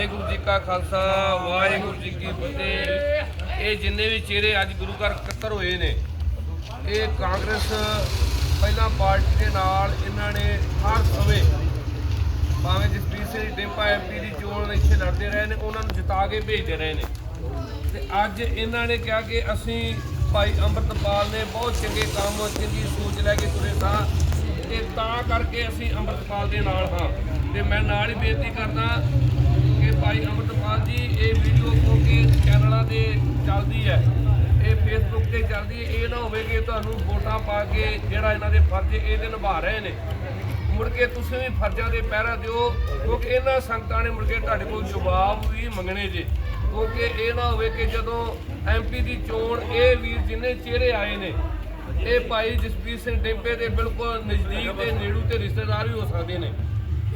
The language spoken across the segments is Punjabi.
ਵਾਹਿਗੁਰੂ ਜੀ ਕਾ ਖਾਲਸਾ, ਵਾਹਿਗੁਰੂ ਜੀ ਕੀ ਫਤਿਹ। ਇਹ ਜਿੰਨੇ ਵੀ ਚਿਹਰੇ ਅੱਜ ਗੁਰੂ ਘਰ ਇਕੱਤਰ ਹੋਏ ਨੇ, ਇਹ ਕਾਂਗਰਸ ਪਹਿਲਾਂ ਪਾਰਟੀ ਦੇ ਨਾਲ ਇਹਨਾਂ ਨੇ ਹਰ ਸਮੇਂ ਭਾਵੇਂ ਜਸਪੀਰ ਸਿੰਘ ਡਿੰਪਾ ਐਮਪੀ ਦੀ ਚੋਣ ਇੱਥੇ ਲੜਦੇ ਰਹੇ ਨੇ, ਉਹਨਾਂ ਨੂੰ ਜਿਤਾ ਕੇ ਭੇਜਦੇ ਰਹੇ ਨੇ। ਤੇ ਅੱਜ ਇਹਨਾਂ ਨੇ ਕਿਹਾ ਕਿ ਅਸੀਂ ਭਾਈ ਅੰਮ੍ਰਿਤਪਾਲ ਨੇ ਬਹੁਤ ਚੰਗੇ ਕੰਮ, ਚੰਗੀ ਸੋਚ ਲੈ ਕੇ ਤੁਰੇ ਸਾਂ ਤੇ ਤਾਂ ਕਰਕੇ ਅਸੀਂ ਅੰਮ੍ਰਿਤਪਾਲ ਦੇ ਨਾਲ ਹਾਂ। ਤੇ ਮੈਂ ਨਾਲ ਹੀ ਬੇਨਤੀ ਕਰਦਾ ਭਾਈ ਅੰਮ੍ਰਿਤਪਾਲ ਜੀ, ਇਹ ਵੀਡੀਓ ਕਿਉਂਕਿ ਚੈਨਲਾਂ ਤੇ ਚੱਲਦੀ ਹੈ। ਇਹ ਫੇਸਬੁੱਕ ਤੇ ਚੱਲਦੀ ਹੈ। ਇਹ ਨਾ ਹੋਵੇ ਕਿ ਤੁਹਾਨੂੰ ਵੋਟਾਂ ਪਾ ਕੇ ਜਿਹੜਾ ਇਹਨਾਂ ਦੇ ਫਰਜ਼ ਇਹਦੇ ਨਿਭਾ ਰਹੇ ਨੇ। ਮੁੜ ਕੇ ਤੁਸੀਂ ਵੀ ਫਰਜ਼ਾਂ ਦੇ ਪਹਿਰਾ ਦਿਓ, ਕਿਉਂਕਿ ਇਹਨਾਂ ਸੰਗਤਾਂ ਨੇ ਮੁੜ ਕੇ ਤੁਹਾਡੇ ਕੋਲ ਜਵਾਬ ਵੀ ਮੰਗਣੇ ਜੇ। ਕਿਉਂਕਿ ਇਹ ਨਾ ਹੋਵੇ ਕਿ ਜਦੋਂ ਐਮਪੀ ਦੀ ਚੋਣ, ਇਹ ਵੀਰ ਜਿੰਨੇ ਚਿਹਰੇ ਆਏ ਨੇ, ਇਹ ਭਾਈ ਜਸਪੀਰ ਸਿੰਘ ਡਿੰਪੇ ਦੇ ਬਿਲਕੁਲ ਨਜ਼ਦੀਕ ਤੇ ਨੇੜੂ ਤੇ ਰਿਸ਼ਤੇਦਾਰ ਵੀ ਹੋ ਸਕਦੇ ਨੇ।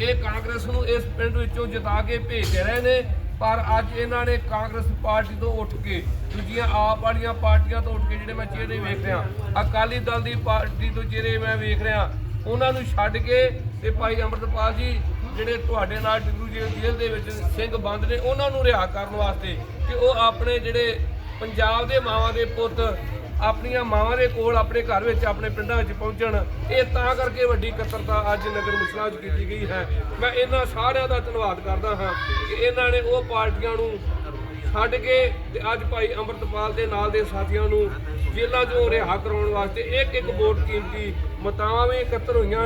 ਇਹ ਕਾਂਗਰਸ ਨੂੰ ਇਸ ਪਿੰਡ ਵਿੱਚੋਂ ਜਿਤਾ ਕੇ ਭੇਜਦੇ ਰਹੇ ਨੇ, ਪਰ ਅੱਜ ਇਹਨਾਂ ਨੇ ਕਾਂਗਰਸ ਪਾਰਟੀ ਤੋਂ ਉੱਠ ਕੇ ਦੂਜੀਆਂ ਆਪ ਵਾਲੀਆਂ ਪਾਰਟੀਆਂ ਤੋਂ ਉੱਠ ਕੇ ਜਿਹੜੇ ਮੈਂ ਚਿਹਰੇ ਵੇਖ ਰਿਹਾ, ਅਕਾਲੀ ਦਲ ਦੀ ਪਾਰਟੀ ਤੋਂ ਚਿਹਰੇ ਮੈਂ ਵੇਖ ਰਿਹਾ, ਉਹਨਾਂ ਨੂੰ ਛੱਡ ਕੇ ਤੇ ਭਾਈ ਅੰਮ੍ਰਿਤਪਾਲ ਜੀ ਜਿਹੜੇ ਤੁਹਾਡੇ ਨਾਲ ਡਿਬਰੂ ਜੇਲ੍ਹ ਜੇਲ੍ਹ ਦੇ ਵਿੱਚ ਸਿੰਘ ਬੰਦ ਨੇ, ਉਹਨਾਂ ਨੂੰ ਰਿਹਾ ਕਰਨ ਵਾਸਤੇ ਕਿ ਉਹ ਆਪਣੇ ਜਿਹੜੇ ਪੰਜਾਬ ਦੇ ਮਾਵਾਂ ਦੇ ਪੁੱਤ ਆਪਣੀਆਂ ਮਾਵਾਂ ਦੇ ਕੋਲ ਆਪਣੇ ਘਰ ਵਿੱਚ, ਆਪਣੇ ਪਿੰਡਾਂ ਵਿੱਚ ਪਹੁੰਚਣ। ਇਹ ਤਾਂ ਕਰਕੇ ਵੱਡੀ ਇਕੱਤਰਤਾ ਅੱਜ ਨਗਰ ਮੁਸਲਾ 'ਚ ਕੀਤੀ ਗਈ ਹੈ। ਮੈਂ ਇਹਨਾਂ ਸਾਰਿਆਂ ਦਾ ਧੰਨਵਾਦ ਕਰਦਾ ਹਾਂ ਕਿ ਇਹਨਾਂ ਨੇ ਉਹ ਪਾਰਟੀਆਂ ਨੂੰ ਛੱਡ ਕੇ ਤੇ ਅੱਜ ਭਾਈ ਅੰਮ੍ਰਿਤਪਾਲ ਦੇ ਨਾਲ ਦੇ ਸਾਥੀਆਂ ਨੂੰ ਜੇਲ੍ਹਾਂ 'ਚੋਂ ਰਿਹਾ ਕਰਾਉਣ ਵਾਸਤੇ ਇੱਕ ਇੱਕ ਵੋਟ ਕੀਮਤੀ ਮਤਾਵਾਂ ਵੀ ਇਕੱਤਰ ਹੋਈਆਂ